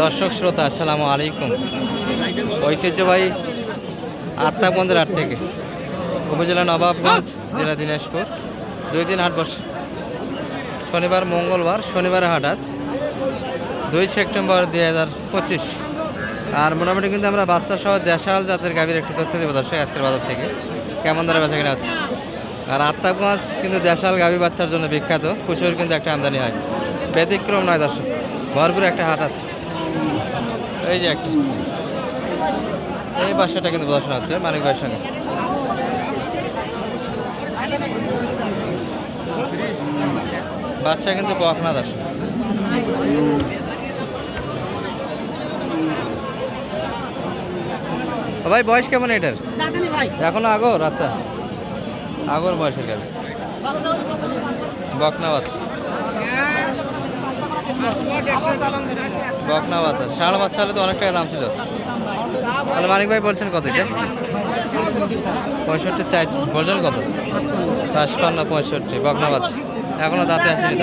দর্শক শ্রোতা, আসসালামু আলাইকুম। ঐতিহ্যবাহী আত্মাবন্দের হাট থেকে উপজেলা নবাবগঞ্জ, জেলা দিনাজপুর। দুই দিন হাট বসে শনিবার, মঙ্গলবার, শনিবারে হাট আজ। দুই সেপ্টেম্বর দুই হাজার পঁচিশ। আর মোটামুটি কিন্তু আমরা বাচ্চা সহ দেশাল জাতের গাভীর একটি তথ্য দেবো দর্শক আজকের বাজার থেকে। কেমন দ্বারা বেচা কিনা হচ্ছে? আর আত্মাগঞ্জ কিন্তু দেশাল গাভী বাচ্চার জন্য বিখ্যাত। প্রচুর কিন্তু একটা আমদানি হয়। ব্যতিক্রম নয় দর্শক, ভরপুর একটা হাট আছে। এই যে একটা এই বাসাটা কিন্তু প্রদর্শন হচ্ছে মানিক ভাইয়ের সঙ্গে। বাচ্চা কিন্তু বকনা দর্শক ও ভাই বয়স কেমন এটার? দাদানি ভাই। এখনও আগর? আচ্ছা। আগর বয়সের গাবি বকনা বাচ্চা। বকনা বাচ্চা। ষাঁড় বাচ্চা হলে তো অনেক টাকা দাম ছিল। তাহলে মানিক ভাই বলছেন কত এটা? পঁয়ষট্টি চাইছি বলছেন কত? পাঁচপান্ন, পঁয়ষট্টি, বকনা বাচ্চা। এখনও দাঁতে আসেনি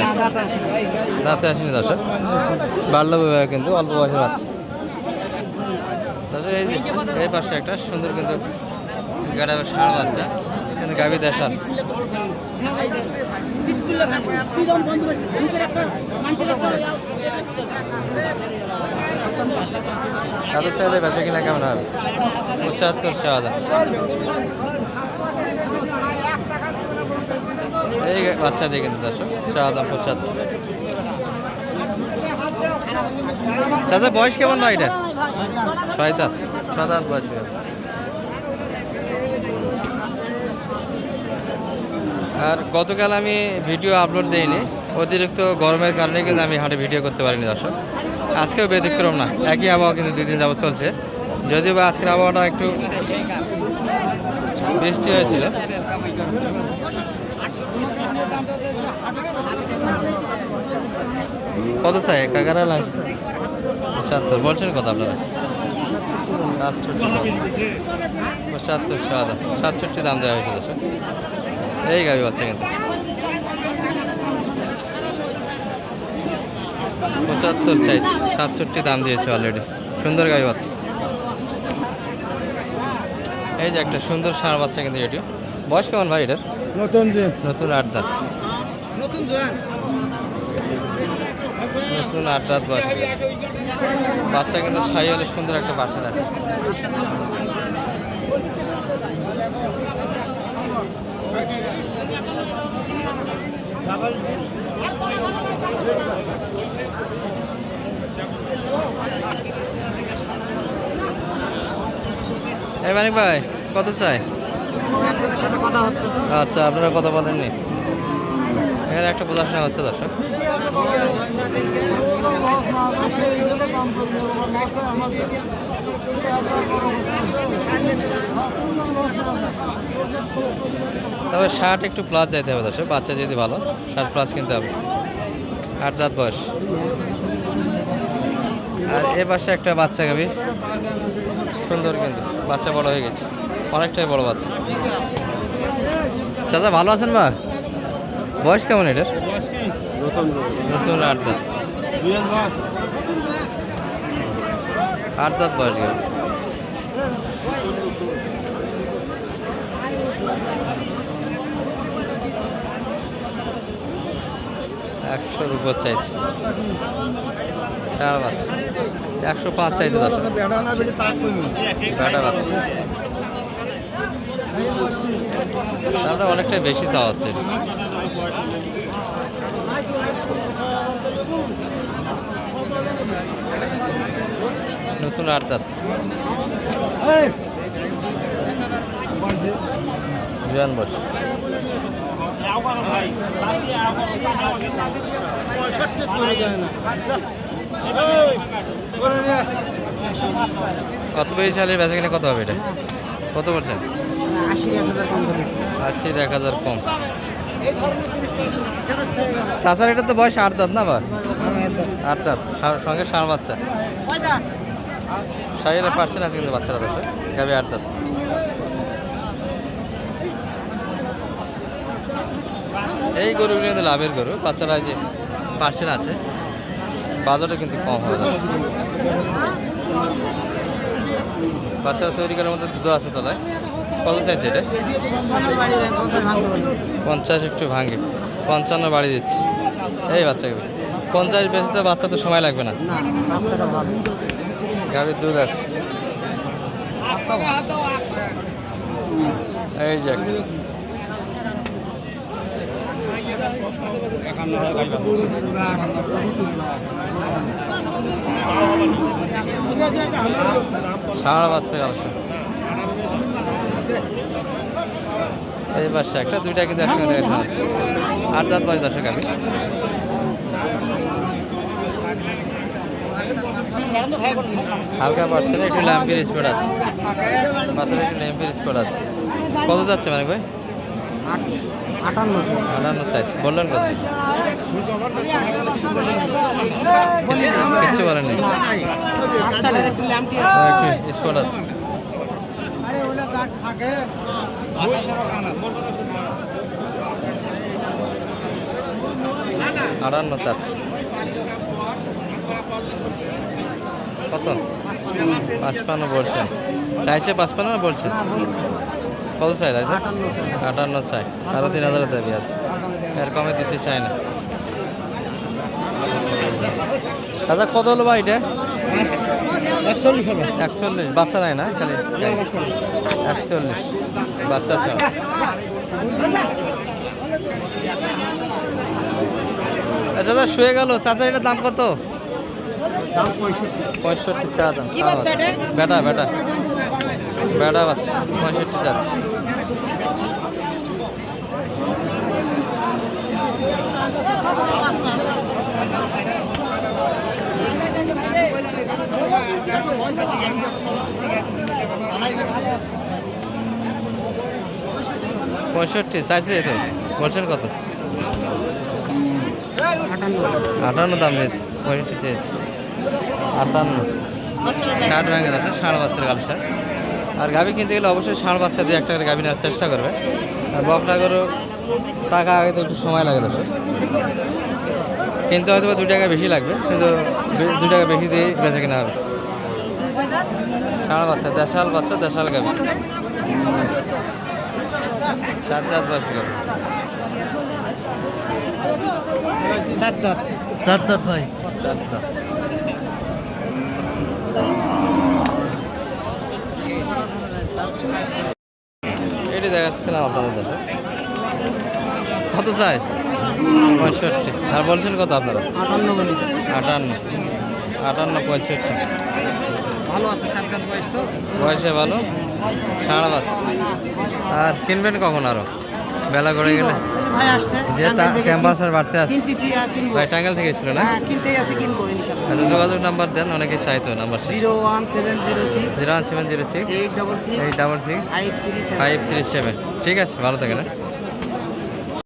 দাঁতে আসেনি দর্শক। বাল্য বিবাহ কিন্তু অল্প বয়সের বাচ্চা। এই যে, এই পাশে একটা সুন্দর কিন্তু গাড়া ষাঁড় বাচ্চা। কিন্তু গাভী দেশাল। তাদের সাথে বেচা কিনা কেমন হবে? পঁচাত্তর সাদা এই বাচ্চা দিয়ে কিন্তু দর্শক সাদা পঁচাত্তর। চাচা বয়স কেমন নয় এটা? ছয় দাঁত। ছয় দাঁত বয়স আর গতকাল আমি ভিডিও আপলোড দেইনি। অতিরিক্ত গরমের কারণে কিন্তু আমি হাটে ভিডিও করতে পারিনি, দর্শক। আজকেও ব্যতিক্রম না, একই আবহাওয়া কিন্তু দুই দিন যাবত চলছে। যদিও বা আজকের আবহাওয়াটা একটু বৃষ্টি হয়েছিল। কত চাই? কাকারা লাগছে পঁচাত্তর। বলছেন কত আপনারা? সাতষট্টি। পঁচাত্তর সাতষট্টি দাম দেওয়া হয়েছে এই গাবি বাচ্চা কিন্তু। পঁচাত্তর চাইছি সাতষট্টি দাম দিয়েছে অলরেডি সুন্দর গাবি বাচ্চা। এই যে একটা সুন্দর ষাঁড় বাচ্চা কিন্তু এটি। বয়স কেমন ভাই এটার? নতুন যে। নতুন আট দাঁত। নতুন নতুন আট বয়স। বাচ্চা কিন্তু সাই হলে সুন্দর একটা পার্সেন্ট আছে। এই মানিক ভাই কত চাই? একজনের সাথে কথা হচ্ছে। আচ্ছা আপনারা কথা বলেননি। এখানে একটা প্রদর্শন হচ্ছে দর্শক। তবে শার্ট একটু প্লাস যাইতে হবে দর্শক বাচ্চা যদি ভালো শার্ট প্লাস কিনতে হবে। আট দাঁত বয়স। আর এ পাশে একটা বাচ্চা গাবি সুন্দর কিন্তু বাচ্চা বড় হয়ে গেছে অনেকটাই বড় বাচ্চা। চাচা ভালো আছেন বা বয়স কেমন এটার? নতুন আট দাঁত। আট দাঁত বয়স গেল। একশোর উপর চাইছে। সারা বাচ্চা। একশো পাঁচ চাইছে দশ। দামটা অনেকটাই বেশি চাওয়া হচ্ছে। নতুন আট দাঁত বিরান বস। পঁয়ষট্টি করে যায় না এই, করে দে। কত পেয়ে চালের বেচা কিনে? কত হবে এটা? কত বলছেন? আশি এক হাজার কম। চাচার এটা তো বয়স আট দাঁত না বা আট দাঁত। সঙ্গে ষাঁড় বাচ্চা। সাড়ে পার্সেন্ট আছে কিন্তু বাচ্চারা দশ গাবি আট দাঁত। এই গরুগুলো কিন্তু লাভের গরু। বাচ্চারা যে পার্সেন্ট আছে বাজারটা কিন্তু কম দর্শক বাচ্চারা তৈরি করার মধ্যে দুধ আছে তলায়। কত চাইছে এটা? পঞ্চাশ একটু ভাঙে। পঞ্চান্ন বাড়ি দিচ্ছি। এই বাচ্চাকে পঞ্চাশ বেচতে বাচ্চা তো সময় লাগবে না। গাভীর দুধ আছে। এই যে একটা। সারা বাচ্চা গেল এই একটা, দুইটা কিন্তু আট দাঁত পাঁচ দশক আমি হালকা পার্সেন্ট একটু ল্যাম্পির স্পট আছে। বাচ্চার একটু ল্যাম্পির স্পট আছে। কত যাচ্ছে মানে ভাই? আটান্ন চাইছে। বললেন স্পট আছে। আটান্ন চাচ্ছে। কত? পাঁচপান্ন বলছেন চাইছে পাঁচপান্ন বলছেন কত চাই তাই আটান্ন চাই। আরও তিন হাজার দাবি আছে। এর কমে দিতে চাই না। আচ্ছা কত হলো ভাই এটা? একচল্লিশ একচল্লিশ। বাচ্চা নাই না খালি? একচল্লিশ। বাচ্চা সব আচ্ছা দাদা শুয়ে গেল। চাচার এটার দাম কত? পঁয়ষট্টি। পঁয়ষট্টি চা দাম। বেটা বেটা। বেটা বাচ্চা পঁয়ষট্টি যাচ্ছে। পঁয়ষট্টি চাইছে তো বলছেন কত? আটান্ন দাম দিয়েছে পঁয়ষট্টি চেয়েছে। আটান্ন। ষাট ভেঙে যাচ্ছে ষাঁড় বাচ্চার গাল ষাট আর গাভি কিনতে গেলে অবশ্যই ষাঁড় বাচ্চা দিয়ে একটা করে গাভি নেওয়ার চেষ্টা করবে। আর বকনা গরু টাকা আগে তো একটু সময় লাগে দর্শক। কিনতে হয়তো বা দু টাকা বেশি লাগবে কিন্তু দু টাকা বেশি দিয়ে বেঁচে কিনা হবে। ষাঁড় বাচ্চা দেশাল বাচ্চা দেশাল গাভি। চার দাঁত বয়স গাভি সাত দাঁত। সাত দাঁত ভাই। চার দাঁত। এটি দেখাচ্ছিলাম আপনাদের কত চাই? পঁয়ষট্টি। আর বলছেন কত আপনারা? আটান্ন আটান্ন। আটান্ন পঁয়ষট্টি। ভালো আছে সাত বয়স তো। বয়সে ভালো? সারা বাচ্চা আর কিনবেন কখন আরও? বেলা করে গেলে। ভাই আসছে যে টেম্পারেচার বাড়তে আছে কিনতেছি আর কিনবো। ভাই টাঙ্গাল থেকে এসেছিল না? হ্যাঁ কিনতেই আছে কিনবো ইনশাল্লাহ আচ্ছা যোগাযোগ নাম্বার দেন অনেকে চাইতো নাম্বার ঠিক আছে ভালো থাকেন হ্যাঁ?